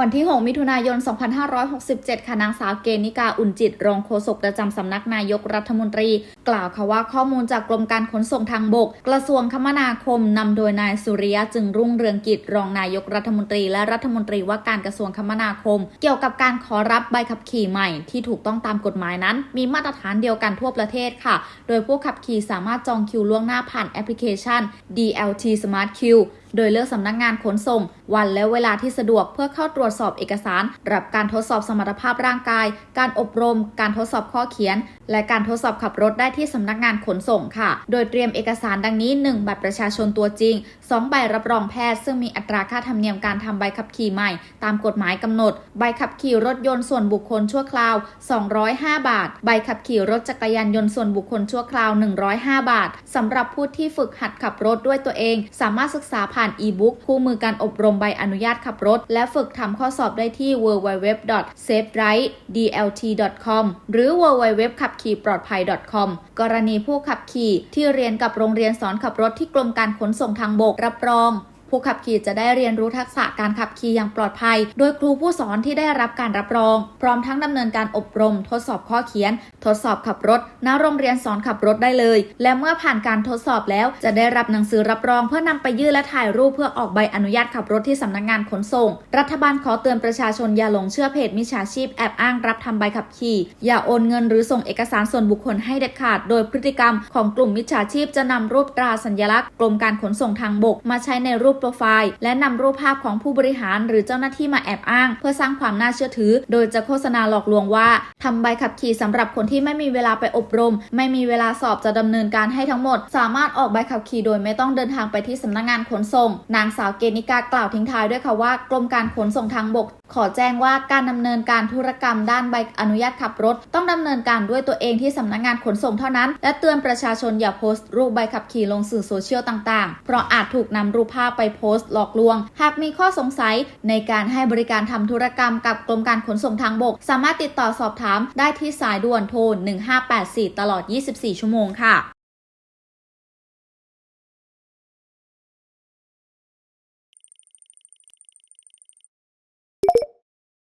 วันที่ 6 มิถุนายน 2567 ค่ะนางสาวเกณิกาอุ่นจิต รองโฆษกประจำสำนักนายกรัฐมนตรี กล่าวค่ะว่าข้อมูลจากกรมการขนส่งทางบก กระทรวงคมนาคมนำโดยนายสุริยะจึงรุ่งเรืองกิจ รองนายกรัฐมนตรี และรัฐมนตรีว่าการกระทรวงคมนาคม เกี่ยวกับการขอรับใบขับขี่ใหม่ ที่ถูกต้องตามกฎหมายนั้น มีมาตรฐานเดียวกันทั่วประเทศค่ะ โดยผู้ขับขี่สามารถจองคิวล่วงหน้าผ่านแอปพลิเคชัน DLT Smart Queue โดยเลือกสำนักงานขนส่ง วันและเวลาที่สะดวกเพื่อเข้าตรวจสอบเอกสาร รับการทดสอบสมรรถภาพร่างกาย การอบรม การทดสอบข้อเขียน และการทดสอบขับรถได้ที่สำนักงานขนส่งค่ะ โดยเตรียมเอกสารดังนี้ 1 บัตรประชาชนตัวจริง 2 ใบรับรองแพทย์ ซึ่งมีอัตราค่าธรรมเนียมการทำใบขับขี่ใหม่ ตามกฎหมายกำหนด ใบขับขี่รถยนต์ส่วนบุคคลชั่วคราว 205 บาท ใบขับขี่รถจักรยานยนต์ส่วนบุคคลชั่วคราว 105 บาทสำหรับผู้ที่ฝึกหัดขับรถด้วยตัวเอง สามารถศึกษาผ่าน่านอีบุ๊กคู่มือการอบรมใบอนุญาตขับรถ และฝึกทำข้อสอบได้ที่ www.saferidedlt.com หรือ www ขับขี่ปลอดภัย .com กรณีผู้ขับขี่ที่เรียนกับโรงเรียนสอนขับรถที่กรมการขนส่งทางบกรับรอง ผู้ขับขี่จะได้เรียนรู้ทักษะการขับขี่อย่างปลอดภัย โดยครูผู้สอนที่ได้รับการรับรอง พร้อมทั้งดำเนินการอบรม ทดสอบข้อเขียน ทดสอบขับรถณโรงเรียนสอนขับรถได้เลย และเมื่อผ่านการทดสอบแล้ว จะได้รับหนังสือรับรอง เพื่อนำไปยื่นและถ่ายรูปเพื่อออกใบอนุญาตขับรถที่สำนักงานขนส่ง รัฐบาลขอเตือนประชาชนอย่าหลงเชื่อเพจมิจฉาชีพแอบอ้างรับทำใบขับขี่ อย่าโอนเงินหรือส่งเอกสารส่วนบุคคลให้เด็ดขาด โดยพฤติกรรมของกลุ่มมิจฉาชีพจะนำรูปตราสัญลักษณ์กรมการขนส่งทางบก มาใช้ในรูปโปรไฟล์ และนำรูปภาพของผู้บริหารหรือเจ้าหน้าที่มาแอบอ้าง เพื่อสร้างความน่าเชื่อถือ โดยจะโฆษณาหลอกลวงว่าทำใบขับขี่สำหรับคนที่ไม่มีเวลาไปอบรม ไม่มีเวลาสอบจะดำเนินการให้ทั้งหมด สามารถออกใบขับขี่โดยไม่ต้องเดินทางไปที่สำนักงานขนส่ง นางสาวเกณิกากล่าวทิ้งท้ายด้วยค่ะว่ากรมการขนส่งทางบก ขอแจ้งว่าการดำเนินการธุรกรรมด้านใบอนุญาตขับรถ ต้องดำเนินการด้วยตัวเองที่สำนักงานขนส่งเท่านั้น และเตือนประชาชนอย่าโพสต์รูปใบขับขี่ลงสื่อโซเชียลต่างๆ เพราะอาจถูกนำรูปภาพไปโพสต์หลอกลวง หากมีข้อสงสัยในการให้บริการทำธุรกรรมกับกรมการขนส่งทางบก สามารถติดต่อสอบถามได้ที่สายด่วนโทร 1584 ตลอด 24 ชั่วโมงค่ะ